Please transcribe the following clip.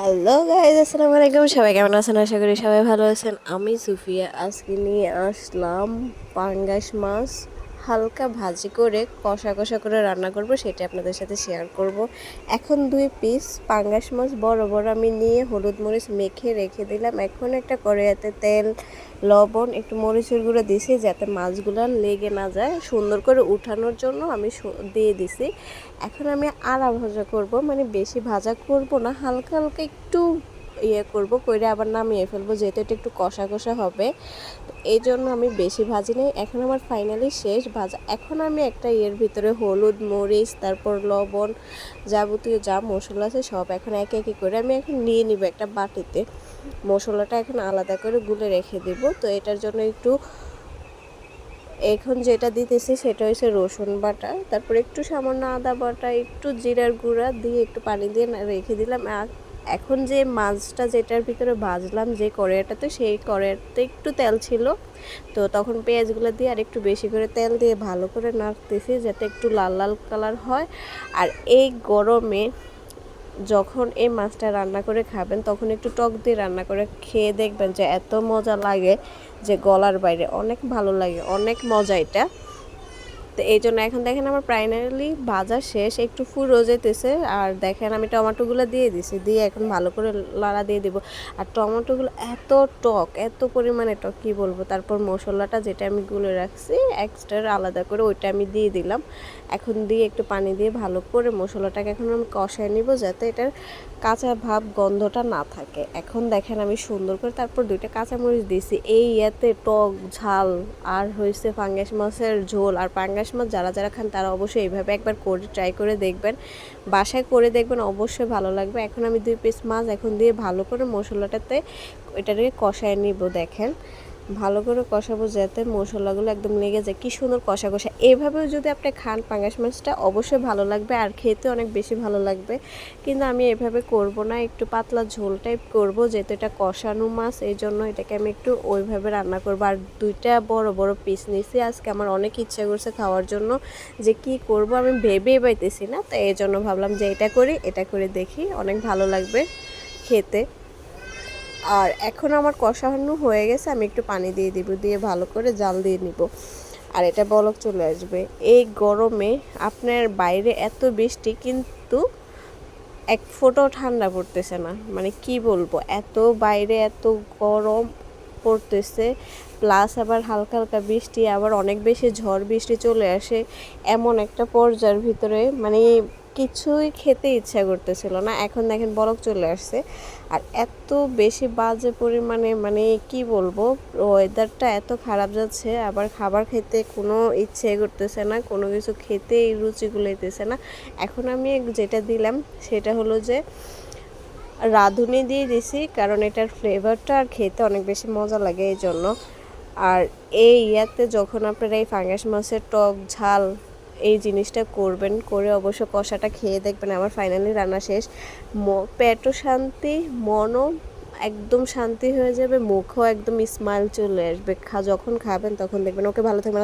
Hello guys আসসালামু আলাইকুম। সবাই কেমন আছেন? আশা করি সবাই ভালো আছেন। আমি সুফিয়া। আজকে নিয়ে আসলাম পাঙ্গাস মাছ। হালকা ভাজি করে কষা কষা করে রান্না করব, সেটা আপনাদের সাথে শেয়ার করব। এখন দুই পিস পাঙ্গাস মাছ, বড় বড় আমি নিয়ে হলুদ মরিচ মেখে রেখে দিলাম। এখন একটা কড়াইতে তেল, লবণ, একটু মরিচের গুঁড়ো দিছি যাতে মাছগুলো লেগে না যায়। সুন্দর করে উঠানোর জন্য আমি দিয়ে দিছি। এখন আমি আড়া ভাজা করব মানে বেশি ভাজা করব না, হালকা হালকা একটু ইয়ে করব, কইরে আবার নামিয়ে ফেলব, যেহেতু এটা একটু কষা কষা হবে। এই জন্য আমি বেশি ভাজি নেই। এখন আমার ফাইনালি শেষ ভাজা। এখন আমি একটা ইয়ের ভিতরে হলুদ, মরিচ, তারপর লবণ যাবতীয় যা মশলা আছে সব এখন একে একে করে আমি এখন নিয়ে নিব একটা বাটিতে। মশলাটা এখন আলাদা করে গুলে রেখে দেব। তো এটার জন্য একটু এখন যেটা দিতেছি সেটা হচ্ছে রসুন বাটা। তারপর একটু সামান্য আদা বাটা, একটু জিরার গুঁড়া দিয়ে একটু পানি দিয়ে রেখে দিলাম। এখন যে মাছটা যেটার ভিতরে ভাজলাম যে কড়াইটাতে, সেই কড়াইতে একটু তেল ছিল। তো তখন পেঁয়াজগুলো দিয়ে আর একটু বেশি করে তেল দিয়ে ভালো করে নাড়তেছি যাতে একটু লাল লাল কালার হয়। আর এই গরমে যখন এই মাছটা রান্না করে খাবেন, তখন একটু টক দিয়ে রান্না করে খেয়ে দেখবেন যে এত মজা লাগে যে গলার বাইরে। অনেক ভালো লাগে, অনেক মজা এটা। তো এই জন্য এখন দেখেন আমার প্রাইমারিলি ভাজা শেষ, একটু ফুরো যেতেছে, আর দেখেন আমি টমেটোগুলো দিয়ে দিছি, দিয়ে এখন ভালো করে লাড়া দিয়ে দিব। আর টমেটোগুলো এত টক, এত পরিমাণে টক, কী বলব? তারপর মশলাটা যেটা আমি গুলে রাখছি এক্সট্রা আলাদা করে ওইটা আমি দিয়ে দিলাম। এখন দিয়ে একটু পানি দিয়ে ভালো করে মশলাটাকে এখন আমি কষায় নিব যাতে এটার কাঁচা ভাব গন্ধটা না থাকে। এখন দেখেন আমি সুন্দর করে তারপর দুইটা কাঁচামরিচ দিয়েছি। এই ইয়াতে টক ঝাল, আর হয়েছে পাঙ্গাস মাছের ঝোল, আর পাঙ্গাস মাছ যারা যারা খান তারা অবশ্যই এইভাবে একবার করে ট্রাই করে দেখবেন। বাসায় করে দেখবেন, অবশ্যই ভালো লাগবে। এখন আমি দুই পিস মাছ এখন দিয়ে ভালো করে মশলাটাতে এটাকে কষায় নিব, দেখেন। ভালো করে কষাবো যাতে মশলাগুলো একদম লেগে যায়। কি সুন্দর কষা কষা এইভাবেও যদি আপনি খান পাঙ্গাস মাছটা, অবশ্যই ভালো লাগবে আর খেতে অনেক বেশি ভালো লাগবে। কিন্তু আমি এভাবে করব না, একটু পাতলা ঝোল টাইপ করব, যেহেতু এটা কষানো মাছ এই জন্য এটাকে আমি একটু ওইভাবে রান্না করব। আর দুইটা বড় বড় পিস নিছি আজকে আমার অনেক ইচ্ছা করছে খাওয়ার জন্য যে কি করব আমি ভেবেই পাইতেছি না। তো এই জন্য ভাবলাম যে এটা করি, এটা করে দেখি, অনেক ভালো লাগবে খেতে। আর এখন আমার কষানো হয়ে গেছে, আমি একটু পানি দিয়ে দিব, দিয়ে ভালো করে জাল দিয়ে নিব। আর এটা বলক চলে আসবে। এই গরমে আপনার বাইরে এত বৃষ্টি কিন্তু এক ফোঁটাও ঠান্ডা পড়তেছে না। মানে কি বলব, এত বাইরে এত গরম পড়তেছে, প্লাস আবার হালকা হালকা বৃষ্টি, আবার অনেক বেশি ঝড় বৃষ্টি চলে আসে, এমন একটা পর্যায়ের ভিতরে মানে কিছুই খেতে ইচ্ছা করতেছিল না। এখন দেখেন বরফ চলে আসছে। আর এত বেশি বাজে পরিমাণে মানে কি বলব ওয়েদারটা এত খারাপ যাচ্ছে, আবার খাবার খেতে কোনো ইচ্ছে করতেছে না, কোনো কিছু খেতে রুচি গুলাইতেছে না। এখন আমি যেটা দিলাম, সেটা হলো যে রাঁধুনি দিয়ে দিছি, কারণ এটার ফ্লেভারটা আর খেতে অনেক বেশি মজা লাগে এই জন্য আর এই ইয়াতে যখন আপনারা এই ফাঙ্গাস মাছের টক, ঝাল এই জিনিসটা করবেন, করে অবশ্য কষাটা খেয়ে দেখবেন আমার ফাইনালি রান্না শেষ। পেটও শান্তি, মনও একদম শান্তি হয়ে যাবে, মুখও একদম স্মাইল চলে আসবে। যখন খাবেন তখন দেখবেন। ওকে, ভালো থাকবেন।